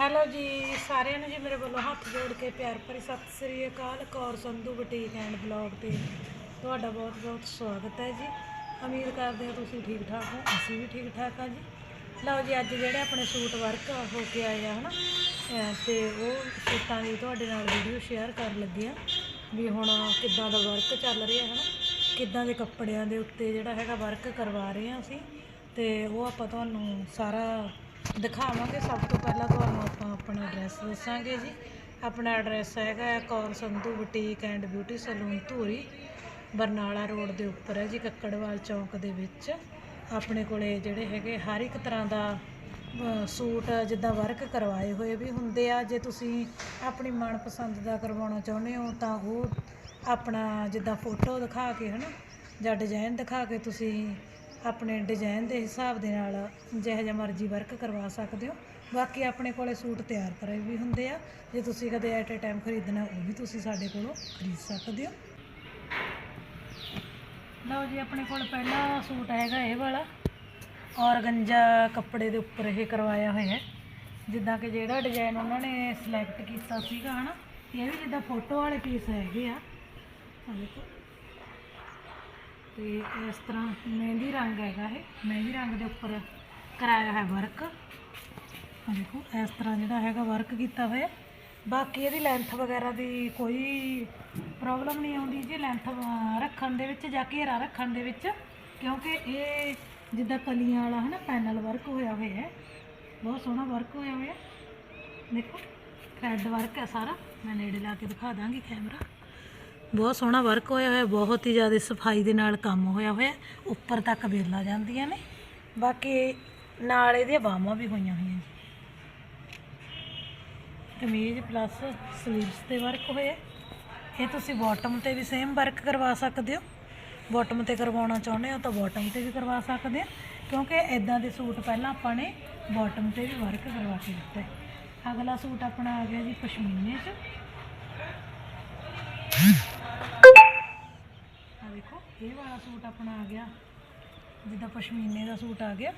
Hello ਜੀ, ਸਾਰਿਆਂ ਨੂੰ ਜੀ ਮੇਰੇ ਵੱਲੋਂ ਹੱਥ ਜੋੜ ਕੇ ਪਿਆਰ ਭਰੀ Sat Sri Akal Kaur Sandhu boutique and blog ਤੇ ਤੁਹਾਡਾ ਬਹੁਤ ਬਹੁਤ ਸਵਾਗਤ ਹੈ ਜੀ। ਉਮੀਦ ਕਰਦੇ ਹਾਂ ਤੁਸੀਂ ਠੀਕ ਠਾਕ ਹੋ, ਅਸੀਂ ਵੀ ਠੀਕ ਠਾਕ ਹਾਂ ਜੀ। ਲਓ ਜੀ, ਅੱਜ ਜਿਹੜੇ ਆਪਣੇ ਸੂਟ ਵਰਕ ਹੋ ਕੇ ਆਏ ਆ, ਹਨਾ? ਅਹ ਤੇ ਉਹ ਸੂਟਾਂ ਦੀ ਤੁਹਾਡੇ ਨਾਲ ਵੀਡੀਓ ਸ਼ੇਅਰ ਕਰਨ ਲੱਗੇ ਆ ਵੀ ਹੁਣ ਕਿੱਦਾਂ ਦਾ ਵਰਕ ਚੱਲ ਰਿਹਾ ਹੈ ਹਨਾ? ਕਿੱਦਾਂ ਦੇ ਕੱਪੜਿਆਂ ਦੇ ਉੱਤੇ ਜਿਹੜਾ ਹੈਗਾ ਵਰਕ ਕਰਵਾ ਰਹੇ ਹਾਂ ਅਸੀਂ। ਤੇ ਉਹ ਆਪਾਂ ਤੁਹਾਨੂੰ ਸਾਰਾ ਦਿਖਾਵਾਂਗੇ। ਸਭ ਤੋਂ ਪਹਿਲਾਂ ਤੁਹਾਨੂੰ ਆਪਾਂ ਆਪਣਾ ਐਡਰੈਸ ਦੱਸਾਂਗੇ ਜੀ। ਆਪਣਾ ਐਡਰੈਸ ਹੈਗਾ Kaur Sandhu boutique and beauty salon Dhuri, Barnala road ਦੇ ਉੱਪਰ ਹੈ ਜੀ, ਕੱਕੜਵਾਲ ਚੌਂਕ ਦੇ ਵਿੱਚ। ਆਪਣੇ ਕੋਲੇ ਜਿਹੜੇ ਹੈਗੇ ਹਰ ਇੱਕ ਤਰ੍ਹਾਂ ਦਾ ਸੂਟ ਜਿੱਦਾਂ ਵਰਕ ਕਰਵਾਏ ਹੋਏ ਵੀ ਹੁੰਦੇ ਆ। ਜੇ ਤੁਸੀਂ ਆਪਣੀ ਮਨਪਸੰਦ ਦਾ ਕਰਵਾਉਣਾ ਚਾਹੁੰਦੇ ਹੋ ਤਾਂ ਉਹ ਆਪਣਾ ਜਿੱਦਾਂ ਫੋਟੋ ਦਿਖਾ ਕੇ ਹਨਾ ਜਾਂ ਡਿਜ਼ਾਈਨ ਦਿਖਾ ਕੇ ਤੁਸੀਂ ਆਪਣੇ ਡਿਜ਼ਾਈਨ ਦੇ ਹਿਸਾਬ ਦੇ ਨਾਲ ਜਿਹੋ ਜਿਹਾ ਮਰਜ਼ੀ ਵਰਕ ਕਰਵਾ ਸਕਦੇ ਹੋ। ਬਾਕੀ ਆਪਣੇ ਕੋਲੇ ਸੂਟ ਤਿਆਰ ਕਰੇ ਵੀ ਹੁੰਦੇ ਆ। ਜੇ ਤੁਸੀਂ ਕਦੇ ਐਟ ਅ ਟਾਈਮ ਖਰੀਦਣਾ, ਉਹ ਵੀ ਤੁਸੀਂ ਸਾਡੇ ਕੋਲੋਂ ਖਰੀਦ ਸਕਦੇ ਹੋ। ਲਓ ਜੀ, ਆਪਣੇ ਕੋਲ ਪਹਿਲਾ ਸੂਟ ਹੈਗਾ ਇਹ ਵਾਲਾ। ਔਰਗੰਜਾ ਕੱਪੜੇ ਦੇ ਉੱਪਰ ਇਹ ਕਰਵਾਇਆ ਹੋਇਆ ਹੈ। ਜਿੱਦਾਂ ਕਿ ਜਿਹੜਾ ਡਿਜ਼ਾਈਨ ਉਹਨਾਂ ਨੇ ਸਿਲੈਕਟ ਕੀਤਾ ਸੀਗਾ, ਹਨਾ? ਇਹ ਵੀ ਜਿੱਦਾਂ ਫੋਟੋ ਵਾਲੇ ਪੀਸ ਹੈਗੇ ਆ। ਦੇਖੋ। ਤੇ ਇਸ ਤਰ੍ਹਾਂ ਮਹਿੰਦੀ ਰੰਗ ਹੈਗਾ ਇਹ। ਮਹਿੰਦੀ ਰੰਗ ਦੇ ਉੱਪਰ ਕਰਾਇਆ ਹੈ ਵਰਕ ਦੇਖੋ, ਇਸ ਤਰ੍ਹਾਂ ਜਿਹੜਾ ਹੈਗਾ ਵਰਕ ਕੀਤਾ ਹੋਇਆ। ਬਾਕੀ ਇਹਦੀ ਲੈਂਥ ਵਗੈਰਾ ਦੀ ਕੋਈ ਪ੍ਰੋਬਲਮ ਨਹੀਂ ਆਉਂਦੀ ਜੀ ਲੈਂਥ ਰੱਖਣ ਦੇ ਵਿੱਚ ਜਾਂ ਘੇਰਾ ਰੱਖਣ ਦੇ ਵਿੱਚ। ਕਿਉਂਕਿ ਇਹ ਜਿੱਦਾਂ ਕਲੀਆਂ ਵਾਲਾ ਹੈ ਨਾ ਪੈਨਲ ਵਰਕ ਹੋਇਆ ਹੋਇਆ ਹੈ। ਬਹੁਤ ਸੋਹਣਾ ਵਰਕ ਹੋਇਆ ਹੋਇਆ। ਦੇਖੋ ਥ੍ਰੈਡ ਵਰਕ ਹੈ ਸਾਰਾ। ਮੈਂ ਨੇੜੇ ਲਾ ਕੇ ਦਿਖਾ ਦਾਂਗੀ ਕੈਮਰਾ ਬਹੁਤ ਸੋਹਣਾ ਵਰਕ ਹੋਇਆ ਹੋਇਆ, ਬਹੁਤ ਹੀ ਜ਼ਿਆਦਾ ਸਫ਼ਾਈ ਦੇ ਨਾਲ ਕੰਮ ਹੋਇਆ ਹੋਇਆ, ਉੱਪਰ ਤੱਕ ਵੇਲਾਂ ਜਾਂਦੀਆਂ ਨੇ। ਬਾਕੀ ਨਾਲ ਇਹਦੀਆਂ ਬਾਹਾਂ ਵੀ ਹੋਈਆਂ ਹੋਈਆਂ ਜੀ। ਕਮੀਜ਼ ਪਲੱਸ ਸਲੀਵਸ ਤੇ ਵਰਕ ਹੋਇਆ। ਇਹ ਤੁਸੀਂ ਬਾਟਮ ਤੇ ਵੀ ਸੇਮ ਵਰਕ ਕਰਵਾ ਸਕਦੇ ਹੋ। ਬਾਟਮ ਤੇ ਕਰਵਾਉਣਾ ਚਾਹੁੰਦੇ ਹੋ ਤਾਂ ਬਾਟਮ ਤੇ ਵੀ ਕਰਵਾ ਸਕਦੇ ਹੋ। ਕਿਉਂਕਿ ਇਦਾਂ ਦੇ ਸੂਟ ਪਹਿਲਾਂ ਆਪਾਂ ਨੇ ਬਾਟਮ ਤੇ ਵੀ ਵਰਕ ਕਰਵਾ ਕੇ ਦਿੱਤਾ ਅਗਲਾ ਸੂਟ ਆਪਣਾ ਆ ਗਿਆ ਜੀ ਪਸ਼ਮੀਨੇ 'ਚ। ਦੇਖੋ, ਇਹ ਵਾਲਾ ਸੂਟ ਆਪਣਾ ਆ ਗਿਆ। ਜਿੱਦਾਂ ਪਸ਼ਮੀਨੇ ਦਾ ਸੂਟ ਆ ਗਿਆ।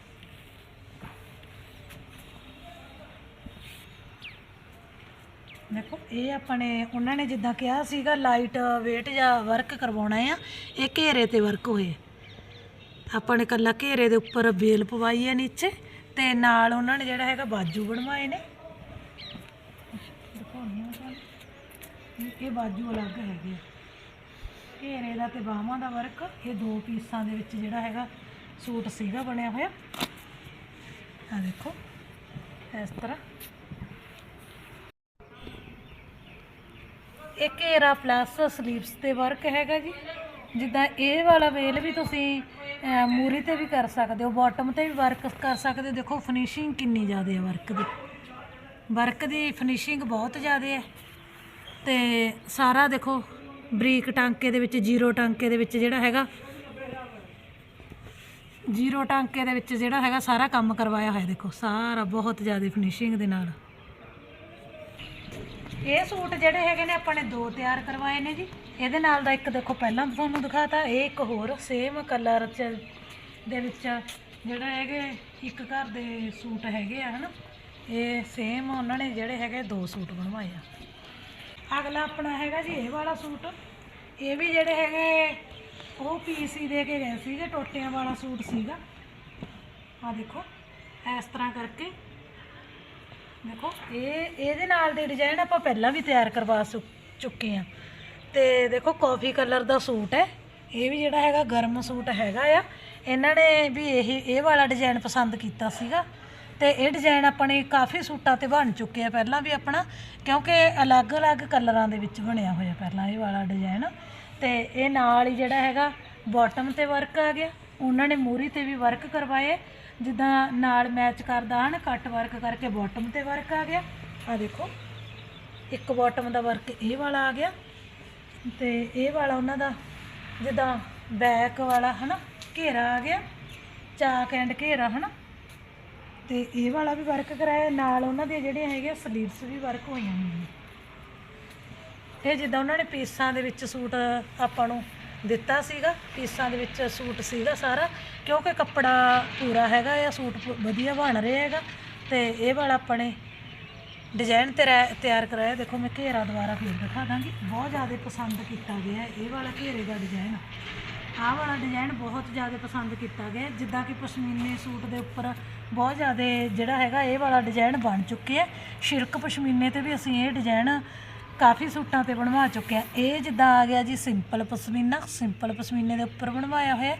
ਦੇਖੋ, ਇਹ ਆਪਣੇ, ਉਹਨਾਂ ਨੇ ਜਿੱਦਾਂ ਕਿਹਾ ਸੀਗਾ ਲਾਈਟ weight ਜਾਂ ਵਰਕ ਕਰਵਾਉਣਾ ਆ, ਇਹ ਘੇਰੇ ਤੇ ਵਰਕ ਹੋਏ। ਆਪਾਂ ਨੇ ਕੱਲਾ ਘੇਰੇ ਦੇ ਉੱਪਰ ਬੇਲ ਪਵਾਈ ਹੈ ਨੀਚੇ, ਤੇ ਨਾਲ ਉਹਨਾਂ ਨੇ ਜਿਹੜਾ ਹੈਗਾ ਬਾਜੂ ਬਣਵਾਏ ਨੇ। ਦਿਖਾਉਣੀ ਆ ਤੁਹਾਨੂੰ ਇਹ ਬਾਜੂ ਅਲੱਗ ਹੈਗੇ ਆ। ਘੇਰੇ ਦਾ ਤੇ ਬਾਹਾਂ ਦਾ ਵਰਕ ਇਹ ਦੋ ਪੀਸਾਂ ਦੇ ਵਿੱਚ ਜਿਹੜਾ ਹੈਗਾ ਸੂਟ ਸੀਗਾ ਬਣਿਆ ਹੋਇਆ। ਆ ਦੇਖੋ ਇਸ ਤਰ੍ਹਾਂ। ਇਹ ਘੇਰਾ ਪਲੱਸ ਸਲੀਵਸ ਤੇ ਵਰਕ ਹੈਗਾ ਜੀ। ਜਿੱਦਾਂ ਇਹ ਵਾਲਾ ਵੇਲ ਵੀ ਤੁਸੀਂ ਅਹ, ਮੂਰੀ ਤੇ ਵੀ ਕਰ ਸਕਦੇ ਹੋ ਬਾਟਮ ਤੇ ਵੀ ਵਰਕ ਕਰ ਸਕਦੇ ਹੋ। ਦੇਖੋ ਫਿਨਿਸ਼ਿੰਗ ਕਿੰਨੀ ਜ਼ਿਆਦਾ ਹੈ ਵਰਕ ਦੀ। ਵਰਕ ਦੀ ਫਿਨਿਸ਼ਿੰਗ ਬਹੁਤ ਜ਼ਿਆਦਾ ਹੈ ਤੇ ਸਾਰਾ ਦੇਖੋ ਬਰੀਕ ਟਾਂਕੇ ਦੇ ਵਿੱਚ, ਜ਼ੀਰੋ ਟਾਂਕੇ ਦੇ ਵਿੱਚ ਜਿਹੜਾ ਹੈਗਾ, ਜ਼ੀਰੋ ਟਾਂਕੇ ਦੇ ਵਿੱਚ ਜਿਹੜਾ ਹੈਗਾ ਸਾਰਾ ਕੰਮ ਕਰਵਾਇਆ ਹੋਇਆ ਦੇਖੋ, ਸਾਰਾ ਬਹੁਤ ਜ਼ਿਆਦਾ ਫਿਨਿਸ਼ਿੰਗ ਦੇ ਨਾਲ। ਇਹ ਸੂਟ ਜਿਹੜੇ ਹੈਗੇ ਨੇ ਆਪਾਂ ਨੇ ਦੋ ਤਿਆਰ ਕਰਵਾਏ ਨੇ ਜੀ। ਇਹਦੇ ਨਾਲ ਦਾ ਇੱਕ ਦੇਖੋ, ਪਹਿਲਾਂ ਤੁਹਾਨੂੰ ਦਿਖਾਤਾ, ਇਹ ਇੱਕ ਹੋਰ ਸੇਮ ਕਲਰ ਚ ਦੇ ਵਿੱਚ ਜਿਹੜਾ ਹੈਗੇ, ਇੱਕ ਘਰ ਦੇ ਸੂਟ ਹੈਗੇ ਆ, ਹਨਾ। ਇਹ ਸੇਮ ਉਹਨਾਂ ਨੇ ਜਿਹੜੇ ਹੈਗੇ ਦੋ ਸੂਟ ਬਣਵਾਏ ਆ। ਅਗਲਾ ਆਪਣਾ ਹੈਗਾ ਜੀ ਇਹ ਵਾਲਾ ਸੂਟ। ਇਹ ਵੀ ਜਿਹੜੇ ਹੈਗੇ, ਉਹ ਪੀਸੀ ਦੇ ਕੇ ਗਏ ਸੀਗੇ, ਟੋਟਿਆਂ ਵਾਲਾ ਸੂਟ ਸੀਗਾ। ਆ ਦੇਖੋ, ਇਸ ਤਰ੍ਹਾਂ ਕਰਕੇ। ਦੇਖੋ, ਇਹ, ਇਹਦੇ ਨਾਲ ਦੇ ਡਿਜ਼ਾਈਨ ਆਪਾਂ ਪਹਿਲਾਂ ਵੀ ਤਿਆਰ ਕਰਵਾ ਸੁ- ਚੁੱਕੇ ਆ ਤੇ ਦੇਖੋ ਕਾਫੀ ਕਲਰ ਦਾ ਸੂਟ ਹੈ। ਇਹ ਵੀ ਜਿਹੜਾ ਹੈਗਾ, ਗਰਮ ਸੂਟ ਹੈਗਾ ਆ। ਇਹਨਾਂ ਨੇ ਵੀ ਇਹ ਇਹ ਵਾਲਾ ਡਿਜ਼ਾਈਨ ਪਸੰਦ ਕੀਤਾ ਸੀਗਾ। ਤੇ ਇਹ ਡਿਜ਼ਾਈਨ ਆਪਾਂ ਨੇ ਕਾਫੀ ਸੂਟਾਂ ਤੇ ਬਣ ਚੁੱਕੇ ਆ ਪਹਿਲਾਂ ਵੀ ਆਪਣਾ, ਕਿਉਂਕਿ ਅਲੱਗ-ਅਲੱਗ ਕਲਰਾਂ ਦੇ ਵਿੱਚ ਬਣਿਆ ਹੋਇਆ ਪਹਿਲਾਂ ਇਹ ਵਾਲਾ ਡਿਜ਼ਾਈਨ ਤੇ ਇਹ ਨਾਲ ਹੀ ਜਿਹੜਾ ਹੈਗਾ ਬਾਟਮ ਤੇ ਵਰਕ ਆ ਗਿਆ। ਉਹਨਾਂ ਨੇ ਮੂਰੀ ਤੇ ਵੀ ਵਰਕ ਕਰਵਾਏ। ਜਿੱਦਾਂ ਨਾਲ ਮੈਚ ਕਰਦਾ ਹਨ ਕੱਟ ਵਰਕ ਕਰਕੇ ਬਾਟਮ ਤੇ ਵਰਕ ਆ ਗਿਆ। ਆ ਦੇਖੋ, ਇੱਕ ਬਾਟਮ ਦਾ ਵਰਕ ਇਹ ਵਾਲਾ ਆ ਗਿਆ। ਤੇ ਇਹ ਵਾਲਾ ਉਹਨਾਂ ਦਾ ਜਿੱਦਾਂ ਬੈਕ ਵਾਲਾ ਹਨਾ, ਘੇਰਾ ਆ ਗਿਆ। ਚਾਕ ਐਂਡ ਘੇਰਾ ਹਨਾ। ਤੇ ਇਹ ਵਾਲਾ ਵੀ ਵਰਕ ਕਰਾਇਆ, ਨਾਲ ਉਹਨਾਂ ਦੀਆਂ ਜਿਹੜੀਆਂ ਹੈਗੀਆਂ ਸਲੀਵਸ ਵੀ ਵਰਕ ਹੋਈਆਂ ਹੋਈਆਂ ਇਹ ਜਿੱਦਾਂ ਉਹਨਾਂ ਨੇ ਪੀਸਾਂ ਦੇ ਵਿੱਚ ਸੂਟ ਆਪਾਂ ਨੂੰ ਦਿੱਤਾ ਸੀਗਾ, ਪੀਸਾਂ ਦੇ ਵਿੱਚ ਸੂਟ ਸੀਗਾ ਸਾਰਾ, ਕਿਉਂਕਿ ਕੱਪੜਾ ਪੂਰਾ ਹੈਗਾ ਆ, ਸੂਟ ਵਧੀਆ ਬਣ ਰਿਹਾ ਹੈਗਾ, ਤੇ ਇਹ ਵਾਲਾ ਆਪਣੇ ਨੇ ਡਿਜ਼ਾਈਨ ਤੇਰਾ ਤਿਆਰ ਕਰਾਇਆ। ਦੇਖੋ, ਮੈਂ ਘੇਰਾ ਦੁਬਾਰਾ ਫੇਰ ਦਿਖਾ ਦਾਂਗੀ। ਬਹੁਤ ਜ਼ਿਆਦਾ ਪਸੰਦ ਕੀਤਾ ਗਿਆ ਇਹ ਵਾਲਾ ਘੇਰੇ ਦਾ ਡਿਜ਼ਾਈਨ ਆਹ ਵਾਲਾ ਡਿਜ਼ਾਈਨ ਬਹੁਤ ਜ਼ਿਆਦਾ ਪਸੰਦ ਕੀਤਾ ਗਿਆ ਜਿੱਦਾਂ ਕਿ ਪਸ਼ਮੀਨੇ ਸੂਟ ਦੇ ਉੱਪਰ ਬਹੁਤ ਜ਼ਿਆਦਾ ਜਿਹੜਾ ਹੈਗਾ, ਇਹ ਵਾਲਾ ਡਿਜ਼ਾਈਨ ਬਣ ਚੁੱਕਿਆ ਸ਼ਿਰਕ ਪਸ਼ਮੀਨੇ ਤੇ ਵੀ ਅਸੀਂ ਇਹ ਡਿਜ਼ਾਈਨ ਕਾਫੀ ਸੂਟਾਂ ਤੇ ਬਣਵਾ ਚੁੱਕੇ ਆ। ਇਹ ਜਿੱਦਾਂ ਆ ਗਿਆ ਜੀ ਸਿੰਪਲ ਪਸ਼ਮੀਨਾ ਸਿੰਪਲ ਪਸ਼ਮੀਨੇ ਦੇ ਉੱਪਰ ਬਣਵਾਇਆ ਹੋਇਆ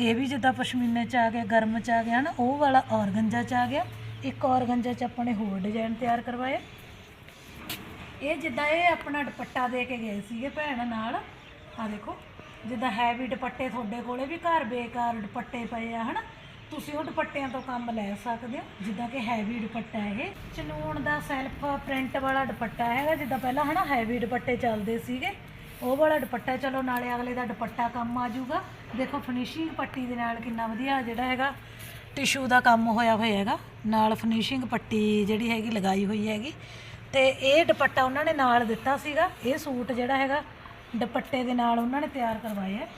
ਇਹ ਵੀ ਜਿੱਦਾਂ ਪਸ਼ਮੀਨੇ ਚ ਆ ਗਿਆ, ਗਰਮ ਚ ਆ ਗਿਆ ਨਾ, ਉਹ ਵਾਲਾ ਔਰਗੰਜਾ ਚ ਆ ਗਿਆ। ਇੱਕ ਔਰਗੰਜਾ ਚ ਆਪਾਂ ਨੇ ਹੋਰ ਡਿਜ਼ਾਈਨ ਤਿਆਰ ਕਰਵਾਏ। ਇਹ ਜਿੱਦਾਂ ਇਹ ਆਪਣਾ ਦੁਪੱਟਾ ਦੇ ਕੇ ਗਏ ਸੀਗੇ ਭੈਣ ਨਾਲ। ਆ ਦੇਖੋ। ਜਿੱਦਾਂ ਹੈਵੀ ਦੁਪੱਟੇ ਤੁਹਾਡੇ ਕੋਲੇ ਵੀ ਘਰ ਬੇਕਾਰ ਦੁਪੱਟੇ ਪਏ ਆ, ਹਨਾ? ਤੁਸੀਂ ਉਹ ਦੁਪੱਟਿਆਂ ਤੋਂ ਕੰਮ ਲੈ ਸਕਦੇ ਹੋ, ਜਿੱਦਾਂ ਕਿ ਹੈਵੀ ਦੁਪੱਟਾ ਇਹ। ਚਨੂਨ ਦਾ ਸੈਲਫ ਪ੍ਰਿੰਟ ਵਾਲਾ ਦੁਪੱਟਾ ਹੈਗਾ, ਜਿੱਦਾਂ ਪਹਿਲਾਂ, ਹਨਾ ਹੈਵੀ ਦੁਪੱਟੇ ਚੱਲਦੇ ਸੀਗੇ। ਉਹ ਵਾਲਾ ਦੁਪੱਟਾ ਚਲੋ ਨਾਲੇ ਅਗਲੇ ਦਾ ਦੁਪੱਟਾ ਕੰਮ ਆ ਜਾਊਗਾ। ਦੇਖੋ ਫਿਨਿਸ਼ਿੰਗ ਪੱਟੀ ਦੇ ਨਾਲ ਕਿੰਨਾ ਵਧੀਆ ਜਿਹੜਾ ਹੈਗਾ ਟਿਸ਼ੂ ਦਾ ਕੰਮ ਹੋਇਆ ਹੋਇਆ ਹੈਗਾ। ਨਾਲ ਫਿਨਿਸ਼ਿੰਗ ਪੱਟੀ ਜਿਹੜੀ ਹੈਗੀ ਲਗਾਈ ਹੋਈ ਹੈਗੀ। ਤੇ ਇਹ ਦੁਪੱਟਾ ਉਹਨਾਂ ਨੇ ਨਾਲ ਦਿੱਤਾ ਸੀਗਾ। ਇਹ ਸੂਟ ਜਿਹੜਾ ਹੈਗਾ ਦੁਪੱਟੇ ਦੇ ਨਾਲ ਉਹਨਾਂ ਨੇ ਤਿਆਰ ਕਰਵਾਏ ਹੈ।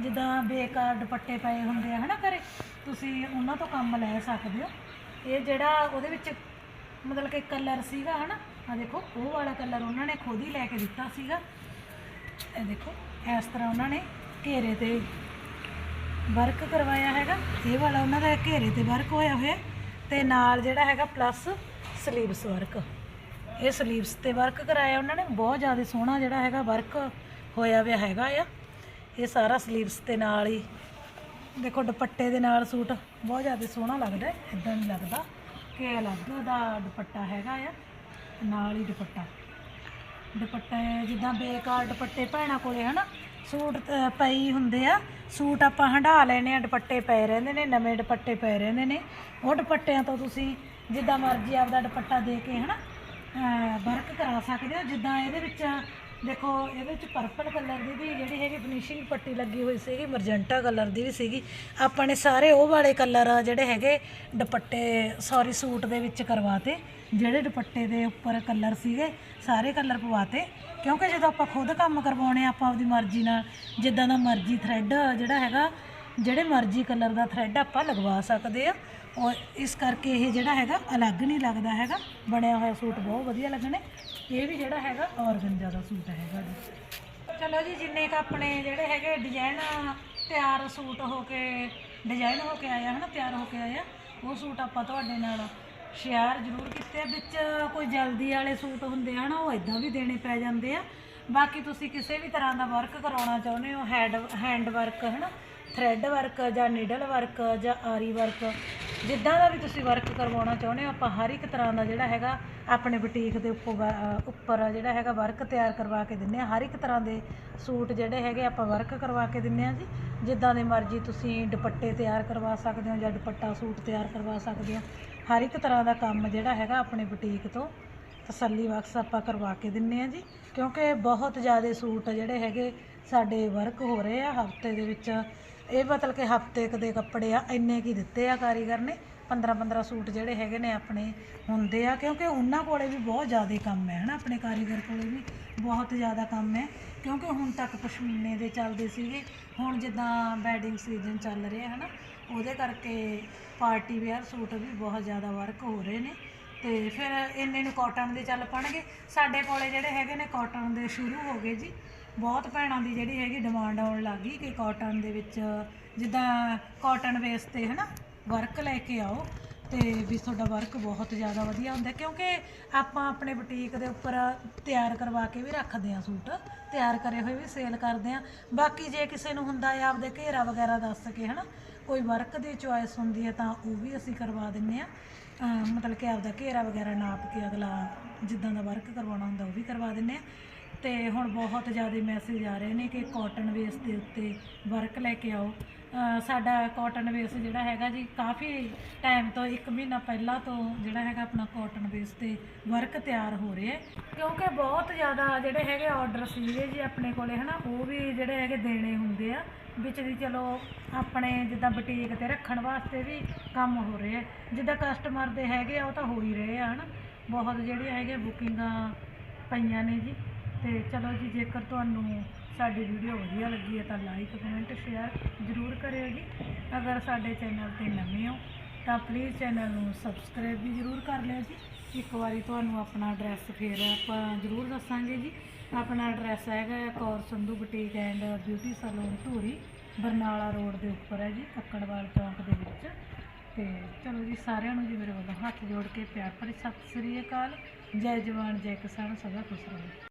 ਜਿੱਦਾਂ ਬੇਕਾਰ ਦੁਪੱਟੇ ਪਏ ਹੁੰਦੇ ਆ, ਹਨਾ ਘਰੇ, ਤੁਸੀਂ ਉਹਨਾਂ ਤੋਂ ਕੰਮ ਲੈ ਸਕਦੇ ਹੋ। ਇਹ ਜਿਹੜਾ ਉਹਦੇ ਵਿੱਚ ਮਤਲਬ ਕਿ ਕਲਰ ਸੀਗਾ, ਹਨਾ ਆ ਦੇਖੋ, ਉਹ ਵਾਲਾ ਕਲਰ ਉਹਨਾਂ ਨੇ ਖੁਦ ਹੀ ਲੈ ਕੇ ਦਿੱਤਾ ਸੀਗਾ। ਇਹ ਦੇਖੋ, ਇਸ ਤਰ੍ਹਾਂ ਉਹਨਾਂ ਨੇ ਘੇਰੇ ਤੇ ਵਰਕ ਕਰਵਾਇਆ ਹੈਗਾ। ਇਹ ਵਾਲਾ ਉਹਨਾਂ ਦਾ ਘੇਰੇ ਤੇ ਵਰਕ ਹੋਇਆ ਹੋਇਆ। ਤੇ ਨਾਲ ਜਿਹੜਾ ਹੈਗਾ ਪਲੱਸ ਸਲੀਵਸ ਵਰਕ ਇਹ ਸਲੀਵਸ ਤੇ ਵਰਕ ਕਰਾਇਆ ਉਹਨਾਂ ਨੇ। ਬਹੁਤ ਜ਼ਿਆਦਾ ਸੋਹਣਾ ਜਿਹੜਾ ਹੈਗਾ ਵਰਕ ਹੋਇਆ ਹੋਇਆ ਹੈਗਾ ਆ। ਇਹ ਸਾਰਾ ਸਲੀਵਸ ਦੇ ਨਾਲ ਹੀ। ਦੇਖੋ ਦੁਪੱਟੇ ਦੇ ਨਾਲ ਸੂਟ ਬਹੁਤ ਜ਼ਿਆਦਾ ਸੋਹਣਾ ਲੱਗਦਾ ਹੈ ਇਦਾਂ ਨਹੀਂ ਲੱਗਦਾ। ਕਿ ਅਲੱਗ ਦਾ ਦੁਪੱਟਾ ਹੈਗਾ ਆ ਨਾਲ ਹੀ ਦੁਪੱਟਾ। ਦੁਪੱਟੇ ਜਿੱਦਾਂ ਬੇਕਾਰ ਦੁਪੱਟੇ ਭੈਣਾਂ ਕੋਲੇ ਹਨਾ ਸੂਟ ਅਹ, ਪਈ ਹੁੰਦੇ ਆ ਸੂਟ ਆਪਾਂ ਹੰਢਾ ਲੈਣੇ ਆ ਦੁਪੱਟੇ ਪਏ ਰਹਿੰਦੇ ਨੇ ਨਵੇਂ ਦੁਪੱਟੇ ਪਏ ਰਹਿੰਦੇ ਨੇ। ਉਹ ਦੁਪੱਟਿਆਂ ਤੋਂ ਤੁਸੀਂ ਜਿੱਦਾਂ ਮਰਜ਼ੀ ਆਪਦਾ ਦੁਪੱਟਾ ਦੇ ਕੇ ਹਨਾ ਵਰਕ ਕਰਾ ਸਕਦੇ ਹੋ। ਜਿੱਦਾਂ ਇਹਦੇ ਵਿੱਚ ਦੇਖੋ, ਇਹਦੇ 'ਚ ਪਰਪਲ ਕਲਰ ਦੀ ਵੀ ਜਿਹੜੀ ਹੈਗੀ ਫਿਨਿਸ਼ਿੰਗ ਪੱਟੀ ਲੱਗੀ ਹੋਈ ਸੀਗੀ ਮਰਜੈਂਟਾ ਕਲਰ ਦੀ ਵੀ ਸੀਗੀ। ਆਪਾਂ ਨੇ ਸਾਰੇ ਉਹ ਵਾਲੇ ਕਲਰ ਜਿਹੜੇ ਹੈਗੇ, ਦੁਪੱਟੇ ਸੌਰੀ ਸੂਟ ਦੇ ਵਿੱਚ ਕਰਵਾਤੇ। ਜਿਹੜੇ ਦੁਪੱਟੇ ਦੇ ਉੱਪਰ ਕਲਰ ਸੀਗੇ, ਸਾਰੇ ਕਲਰ ਪਵਾਤੇ। ਕਿਉਂਕਿ ਜਦੋਂ ਆਪਾਂ ਖੁਦ ਕੰਮ ਕਰਵਾਉਣੇ ਆਪਾਂ ਆਪਦੀ ਮਰਜ਼ੀ ਨਾਲ, ਜਿੱਦਾਂ ਦਾ ਮਰਜ਼ੀ ਥ੍ਰੈਡ ਜਿਹੜਾ ਹੈਗਾ ਜਿਹੜੇ ਮਰਜ਼ੀ ਕਲਰ ਦਾ ਥ੍ਰੈਡ ਆਪਾਂ ਲਗਵਾ ਸਕਦੇ ਆ। ਔਰ ਇਸ ਕਰਕੇ ਇਹ ਜਿਹੜਾ ਹੈਗਾ ਅਲੱਗ ਨਹੀਂ ਲੱਗਦਾ ਹੈਗਾ। ਬਣਿਆ ਹੋਇਆ ਸੂਟ ਬਹੁਤ ਵਧੀਆ ਲੱਗਣੇ। ਇਹ ਵੀ ਜਿਹੜਾ ਹੈਗਾ ਔਰਗੰਜਾ ਦਾ ਸੂਟ ਹੈਗਾ ਜੀ ਚਲੋ ਜੀ, ਜਿੰਨੇ ਕ ਆਪਣੇ ਜਿਹੜੇ ਹੈਗੇ ਡਿਜ਼ਾਈਨ ਤਿਆਰ ਸੂਟ ਹੋ ਕੇ ਡਿਜ਼ਾਈਨ ਹੋ ਕੇ ਆਇਆ ਹਨਾ, ਤਿਆਰ ਹੋ ਕੇ ਆਇਆ ਉਹ ਸੂਟ ਆਪਾਂ ਤੁਹਾਡੇ ਨਾਲ ਸ਼ੇਅਰ ਜ਼ਰੂਰ ਕੀਤੇ ਆ। ਵਿੱਚ ਕੋਈ ਜਲਦੀ ਵਾਲੇ ਸੂਟ ਹੁੰਦੇ ਆ ਨਾ ਉਹ ਇਦਾਂ ਵੀ ਦੇਣੇ ਪੈ ਜਾਂਦੇ ਆ। ਬਾਕੀ ਤੁਸੀਂ ਕਿਸੇ ਵੀ ਤਰ੍ਹਾਂ ਦਾ ਵਰਕ ਕਰਾਉਣਾ ਚਾਹੁੰਦੇ ਹੋ ਹੈਂਡ ਹੈਂਡ ਵਰਕ ਹਨਾ ਥ੍ਰੈਡ ਵਰਕ ਜਾਂ ਨੀਡਲ ਵਰਕ ਜਾਂ ਆਰੀ ਵਰਕ ਜਿੱਦਾਂ ਦਾ ਵੀ ਤੁਸੀਂ ਵਰਕ ਕਰਵਾਉਣਾ ਚਾਹੁੰਦੇ ਹੋ, ਆਪਾਂ ਹਰ ਇੱਕ ਤਰ੍ਹਾਂ ਦਾ ਜਿਹੜਾ ਹੈਗਾ ਆਪਣੇ ਬੁਟੀਕ ਦੇ ਉੱਪਰ ਵ- ਉੱਪਰ ਜਿਹੜਾ ਹੈਗਾ ਵਰਕ ਤਿਆਰ ਕਰਵਾ ਕੇ ਦਿੰਦੇ ਹਾਂ। ਹਰ ਇੱਕ ਤਰ੍ਹਾਂ ਦੇ ਸੂਟ ਜਿਹੜੇ ਹੈਗੇ ਆਪਾਂ ਵਰਕ ਕਰਵਾ ਕੇ ਦਿੰਦੇ ਹਾਂ ਜੀ। ਜਿੱਦਾਂ ਦੇ ਮਰਜ਼ੀ ਤੁਸੀਂ ਦੁਪੱਟੇ ਤਿਆਰ ਕਰਵਾ ਸਕਦੇ ਹੋ ਜਾਂ ਦੁਪੱਟਾ ਸੂਟ ਤਿਆਰ ਕਰਵਾ ਸਕਦੇ ਹੋ। ਹਰ ਇੱਕ ਤਰ੍ਹਾਂ ਦਾ ਕੰਮ ਜਿਹੜਾ ਹੈਗਾ ਆਪਣੇ ਬੁਟੀਕ ਤੋਂ ਤਸੱਲੀ ਬਖਸ਼ ਆਪਾਂ ਕਰਵਾ ਕੇ ਦਿੰਨੇ ਆ ਜੀ। ਕਿਉਂਕਿ ਬਹੁਤ ਜ਼ਿਆਦਾ ਸੂਟ ਜਿਹੜੇ ਹੈਗੇ ਸਾਡੇ ਵਰਕ ਹੋ ਰਹੇ ਆ ਹਫ਼ਤੇ ਦੇ ਵਿੱਚ। ਇਹ ਮਤਲਬ ਕਿ ਹਫ਼ਤੇ ਕੁ ਦੇ ਕੱਪੜੇ ਆ, ਇੰਨੇ ਕੀ ਦਿੱਤੇ ਆ ਕਾਰੀਗਰ ਨੇ? 15 15 ਸੂਟ ਜਿਹੜੇ ਹੈਗੇ ਨੇ ਆਪਣੇ ਹੁੰਦੇ ਆ, ਕਿਉਂਕਿ ਉਹਨਾਂ ਕੋਲੇ ਵੀ ਬਹੁਤ ਜ਼ਿਆਦਾ ਕੰਮ ਹੈ ਹਨਾ, ਆਪਣੇ ਕਾਰੀਗਰ ਕੋਲੇ ਵੀ ਬਹੁਤ ਜ਼ਿਆਦਾ ਕੰਮ ਹੈ। ਕਿਉਂਕਿ ਹੁਣ ਤੱਕ ਪਸ਼ਮੀਨੇ ਦੇ ਚੱਲਦੇ ਸੀਗੇ, ਹੁਣ ਜਿੱਦਾਂ ਵੈਡਿੰਗ ਸੀਜ਼ਨ ਚੱਲ ਰਿਹਾ ਹਨਾ, ਉਹਦੇ ਕਰਕੇ ਪਾਰਟੀ ਵੇਅਰ ਸੂਟ ਵੀ ਬਹੁਤ ਜ਼ਿਆਦਾ ਵਰਕ ਹੋ ਰਹੇ ਨੇ। ਤੇ ਫਿਰ ਇੰਨੇ ਨੂੰ ਕਾਟਨ ਦੇ ਚੱਲ ਪਣਗੇ। ਸਾਡੇ ਕੋਲੇ ਜਿਹੜੇ ਹੈਗੇ ਨੇ ਕਾਟਨ ਦੇ ਸ਼ੁਰੂ ਹੋ ਗਏ ਜੀ। ਬਹੁਤ ਭੈਣਾਂ ਦੀ ਜਿਹੜੀ ਹੈਗੀ ਡਿਮਾਂਡ ਆਉਣ ਲੱਗ ਗਈ ਕਿ ਕਾਟਨ ਦੇ ਵਿੱਚ, ਜਿੱਦਾਂ ਕਾਟਨ ਵੇਸ ਤੇ ਹਨਾ ਵਰਕ ਲੈ ਕੇ ਆਓ ਤੇ ਵੀ ਤੁਹਾਡਾ ਵਰਕ ਬਹੁਤ ਜ਼ਿਆਦਾ ਵਧੀਆ ਹੁੰਦਾ, ਕਿਉਂਕਿ ਆਪਾਂ ਆਪਣੇ ਬੁਟੀਕ ਦੇ ਉੱਪਰ ਤਿਆਰ ਕਰਵਾ ਕੇ ਵੀ ਰੱਖਦੇ ਆ ਸੂਟ, ਤਿਆਰ ਕਰੇ ਹੋਏ ਵੀ ਸੇਲ ਕਰਦੇ ਆ ਬਾਕੀ ਜੇ ਕਿਸੇ ਨੂੰ ਹੁੰਦਾ ਹੈ ਆਪਦੇ ਘੇਰਾ ਵਗੈਰਾ ਦੱਸ ਸਕੇ ਹਨਾ, ਕੋਈ ਵਰਕ ਦੀ ਚੁਆਇਸ ਹੁੰਦੀ ਹੈ ਤਾਂ ਉਹ ਵੀ ਅਸੀਂ ਕਰਵਾ ਦਿੰਨੇ ਆ ਮਤਲਬ ਕਿ ਆਪਦਾ ਘੇਰਾ ਵਗੈਰਾ ਨਾਪ ਕੇ ਅਗਲਾ ਜਿੱਦਾਂ ਦਾ ਵਰਕ ਕਰਵਾਉਣਾ ਹੁੰਦਾ ਉਹ ਵੀ ਕਰਵਾ ਦਿੰਨੇ ਆ ਤੇ ਹੁਣ ਬਹੁਤ ਜ਼ਿਆਦਾ ਮੈਸੇਜ ਆ ਰਹੇ ਨੇ ਕਿ ਕਾਟਨ ਵੇਸ ਦੇ ਉੱਤੇ ਵਰਕ ਲੈ ਕੇ ਆਓ। ਸਾਡਾ ਕਾਟਨ ਵੇਸ ਜਿਹੜਾ ਹੈਗਾ ਜੀ, ਕਾਫੀ ਟਾਈਮ ਤੋਂ 1 ਮਹੀਨਾ ਪਹਿਲਾਂ ਤੋਂ ਜਿਹੜਾ ਹੈਗਾ ਆਪਣਾ ਕਾਟਨ ਵੇਸ ਤੇ ਵਰਕ ਤਿਆਰ ਹੋ ਰਿਹਾ ਕਿਉਂਕਿ ਬਹੁਤ ਜ਼ਿਆਦਾ ਜਿਹੜੇ ਹੈਗੇ ਆਰਡਰ ਸੀਗੇ ਜੀ ਆਪਣੇ ਕੋਲੇ, ਹਨਾ, ਉਹ ਵੀ ਜਿਹੜੇ ਹੈਗੇ ਦੇਣੇ ਹੁੰਦੇ ਆ। ਵਿੱਚ ਦੀ ਚਲੋ ਆਪਣੇ ਜਿੱਦਾਂ ਬੁਟੀਕ ਤੇ ਰੱਖਣ ਵਾਸਤੇ ਵੀ ਕੰਮ ਹੋ ਰਿਹਾ ਜਿੱਦਾਂ ਕਸਟਮਰ ਦੇ ਹੈਗੇ ਆ, ਉਹ ਤਾਂ ਹੋ ਹੀ ਰਹੇ ਆ, ਹਨਾ। ਬਹੁਤ ਜਿਹੜੀਆਂ ਹੈਗੀਆਂ ਬੁਕਿੰਗਾਂ ਪਈਆਂ ਨੇ ਜੀ। ਤੇ ਚਲੋ ਜੀ, ਜੇਕਰ ਤੁਹਾਨੂੰ ਸਾਡੀ ਵੀਡੀਓ ਵਧੀਆ ਲੱਗੀ ਹੈ ਤਾਂ ਲਾਈਕ ਕਮੈਂਟ ਸ਼ੇਅਰ ਜ਼ਰੂਰ ਕਰਿਓ ਜੀ। ਅਗਰ ਸਾਡੇ ਚੈਨਲ ਤੇ ਨਵੇਂ ਹੋ, ਤਾਂ ਪਲੀਜ਼ ਚੈਨਲ ਨੂੰ ਸਬਸਕ੍ਰਾਈਬ ਵੀ ਜ਼ਰੂਰ ਕਰ ਲਿਓ ਜੀ। ਇੱਕ ਵਾਰੀ ਤੁਹਾਨੂੰ ਆਪਣਾ ਐਡਰੈਸ ਫਿਰ ਆਪਾਂ ਜ਼ਰੂਰ ਦੱਸਾਂਗੇ ਜੀ। ਆਪਣਾ ਐਡਰੈਸ ਹੈਗਾ ਹੈ Kaur Sandhu boutique and beauty salon Dhuri, Barnala road ਦੇ ਉੱਪਰ ਹੈ ਜੀ ਕੱਕੜਵਾਲ ਚੌਂਕ ਦੇ ਵਿੱਚ। ਤੇ ਚਲੋ ਜੀ, ਸਾਰਿਆਂ ਨੂੰ ਜੀ ਮੇਰੇ ਵੱਲੋਂ ਹੱਥ ਜੋੜ ਕੇ ਪਿਆਰ ਭਰੀ ਸਤਿ ਸ੍ਰੀ ਅਕਾਲ। ਜੈ ਜਵਾਨ, ਜੈ ਕਿਸਾਨ, ਸਦਾ ਖੁਸ਼ ਰਹੋ।